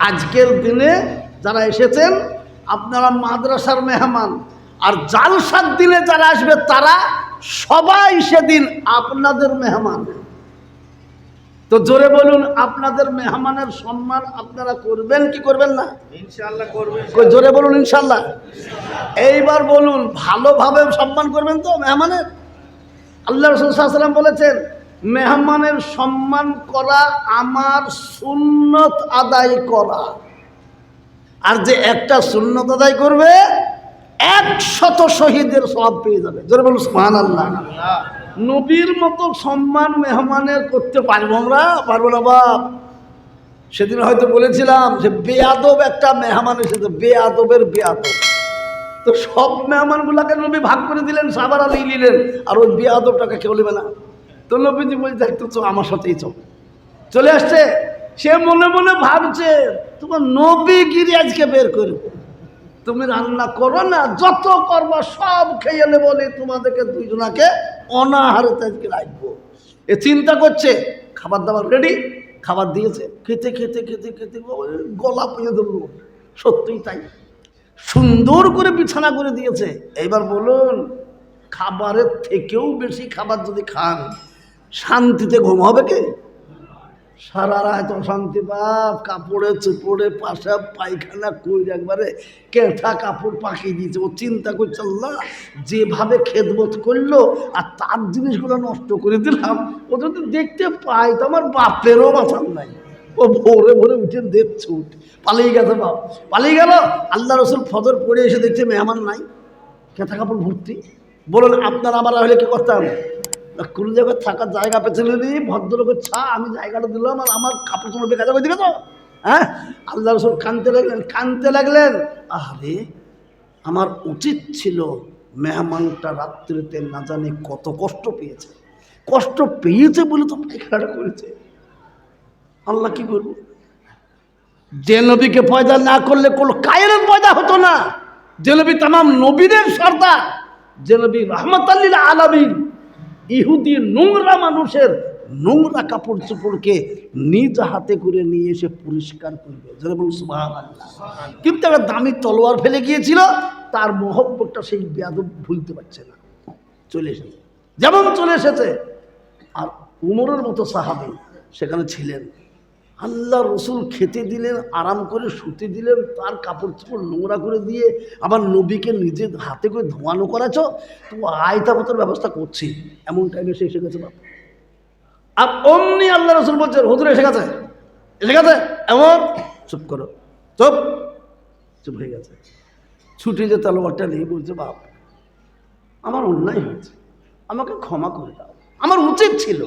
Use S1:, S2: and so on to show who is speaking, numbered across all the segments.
S1: আজকের দিনে যারা এসেছেন আপনারা মাদ্রাসার মেহমান। আর জালসার দিনে যারা আসবে তারা সবাই সেদিন আপনাদের মেহমান। তো জোরে বলুন আপনাদের মেহমানের সম্মান আপনারা করবেন কি করবেন না?
S2: ইনশাল্লাহ করবে
S1: কই জোরে বলুন ইনশাল্লাহ এইবার বলুন ভালোভাবে সম্মান করবেন তো মেহমানের? আল্লাহ রসুল সাল্লাম বলেছেন মেহমানের সম্মান করা, আমার সুন্নত আদায় করা। আর যে একটা সুন্নত আদায় করবে, একশত শহীদের সব পেয়ে যাবে। জোরে বলুন সুবহান আল্লাহ নবীর মতো সম্মান মেহমানের করতে পারব আমরা? পারব না বাপ। সেদিন হয়তো বলেছিলাম যে বেয়াদব একটা মেহমান এসেছে, বেয়াদবের বেয়াদব। তো সব মেহমানগুলাকে নবী ভাগ করে দিলেন সাবার আলী নিলেন আর ওই বেয়াদবটাকে কেউ নেবে না। তো নবীজি বলছে একটু চো আমার সাথেই চো চলে আসছে। সে মনে মনে ভাবছে, তোমার নবীগিরি আজকে বের করব। তুমি রান্না করো না, যত করবা সব খেয়ে নেব তোমাদেরকে দুইজনাকে অনাহারে আজকে রাখব। এ চিন্তা করছে, খাবার দাবার রেডি খাবার দিয়েছে। খেতে খেতে খেতে খেতে গলা পেয়ে ধরলো। সত্যিই তাই। সুন্দর করে বিছানা করে দিয়েছে। এবার বলুন, খাবারের থেকেও বেশি খাবার যদি খান শান্তিতে ঘুম হবে কে? সারা রাত অশান্তি, বাপ, কাপড়ে চুপড়ে, পাশা পায়খানা কই একবারে কেঁথা কাপড় পাকিয়ে দিয়েছে। ও চিন্তা করছে, আল্লাহ, যেভাবে খেদমত করল আর তার জিনিসগুলো নষ্ট করে দিলাম, ও যদি দেখতে পাই তো আমার বাপেরও বাঁচান নাই। ও ভোরে ভোরে উঠে দেখছে, উঠ পালিয়ে গেছে বাপ। পালিয়ে গেল, আল্লাহ রসুল ফজর পড়ে এসে দেখছে মেহমান নাই। কেথা কাপড় ভর্তি। বলুন আপনার আমার হলে কি করতাম কোনো জায়গায় থাকার জায়গা পেছনে নিয়ে ভদ্রলোকের ছা, আমি জায়গাটা দিলাম আর আমার কাপড় চোপড় বেকার যাবে দিকে তো হ্যাঁ আল্লাহ রসুল কানতে লাগলেন কানতে লাগলেন। আরে আমার উচিত ছিল মেহমানটা রাত্রিতে না জানি কত কষ্ট পেয়েছে। কষ্ট পেয়েছে বলে তো পায়খানাটা করেছে। আল্লাহ কি করব? যে নবীকে পয়দা না করলে কোনো কায়ের পয়দা হতো না। যে নবী তামাম নবীদের সর্দার। যে নবী রহমত আল্লিল আলমিন ইহুদি নোংরা মানুষের নোংরা কাপড় চোপড়কে নিজ হাতে করে নিয়ে এসে পরিষ্কার করবে। সুবহানাল্লাহ। কিন্তু একটা দামি তলোয়ার ফেলে গিয়েছিল, তার মহব্বতটা সেই বেদব ভুলতে পারছে না। চলে এসেছে। যেমন চলে এসেছে। আর উমরের মতো সাহাবি সেখানে ছিলেন। আল্লাহ রসুল খেতে দিলেন, আরাম করে শুতে দিলেন, তার কাপড় চোপড় নোংরা করে দিয়ে আবার নবীকে নিজের হাতে করে ধোয়ানো করাছ তো আয়তাবতর ব্যবস্থা করছি। এমন টাইমে সে এসে গেছে বাপ। আর অমনি আল্লাহ রসুল বলছেন হুজুর, এসে গেছে? এসে গেছে? এমন? চুপ করো। চুপ? চুপ হয়ে গেছে। ছুটে যে তলোয়ারটা নিয়ে বলছে, বাপ, আমার অন্যায় হয়েছে। আমাকে ক্ষমা করে দাও। আমার উচিত ছিল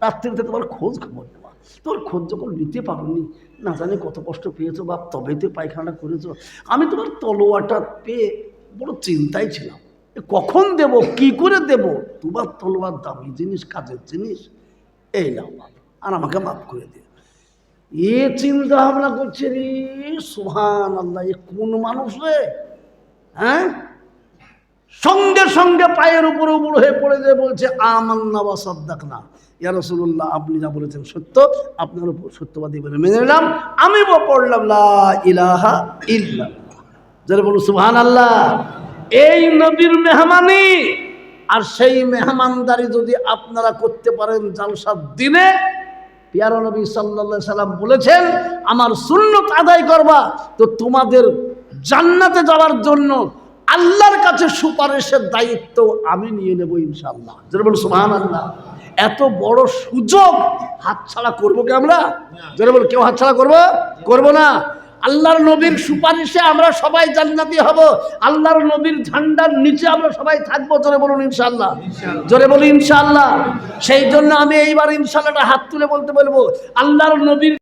S1: রাত্রিতে তোমার খোঁজ খবর নেওয়া। তোমার খোঁজ যখন নিতে পারোনি, না জানি কত কষ্ট পেয়েছ, বাপ, তবে তো পায়খানাটা করেছ। আমি তোমার তলোয়াটা পেয়ে বড় চিন্তায় ছিলাম। কখন দেব, কি করে দেব? তোমার তলোয়ার, দামি জিনিস, কাজের জিনিস। এই নাও বাপ, আর আমাকে মাফ করে দিও। এ চিন্তা ভাবনা করছে রে সুহান আল্লাহ এ কোন মানুষ রে? হ্যাঁ? সঙ্গে সঙ্গে পায়ের উপরে উপর হয়ে পড়ে যে বলছে, আমান্না বা সদ্দাক না ইয়া রসুল্লাহ আপনি যা বলেছেন সত্য, আপনার উপর সত্যবাদী বলে মেনে নিলাম। আমি পড়লাম, লা ইলাহা ইল্লা যারা বলুন সুহান আল্লাহ এই নবীর মেহমানি, আর সেই মেহমানদারি যদি আপনারা করতে পারেন জালসার দিনে, পিয়ারা নবী সাল্লা সাল্লাম বলেছেন, আমার সুন্নত আদায় করবা, তো তোমাদের জান্নাতে যাওয়ার জন্য আল্লাহর কাছে সুপারিশের দায়িত্ব আমি নিয়ে নেব ইনশাল্লাহ যেটা বলো সুহান আল্লাহ এত বড় সুযোগ হাতছাড়া করব কি আমরা? যেটা বলো কেউ হাতছাড়া করব? করব না। আল্লাহর নবীর সুপারিশে আমরা সবাই জান্নাতি হব। আল্লাহর নবীর ঝান্ডার নিচে আমরা সবাই থাকব জোরে বলুন ইনশাল্লাহ জোরে বলি ইনশাল্লাহ সেই জন্য আমি এইবার ইনশাল্লাহটা হাত তুলে বলতে বলব আল্লাহর নবীর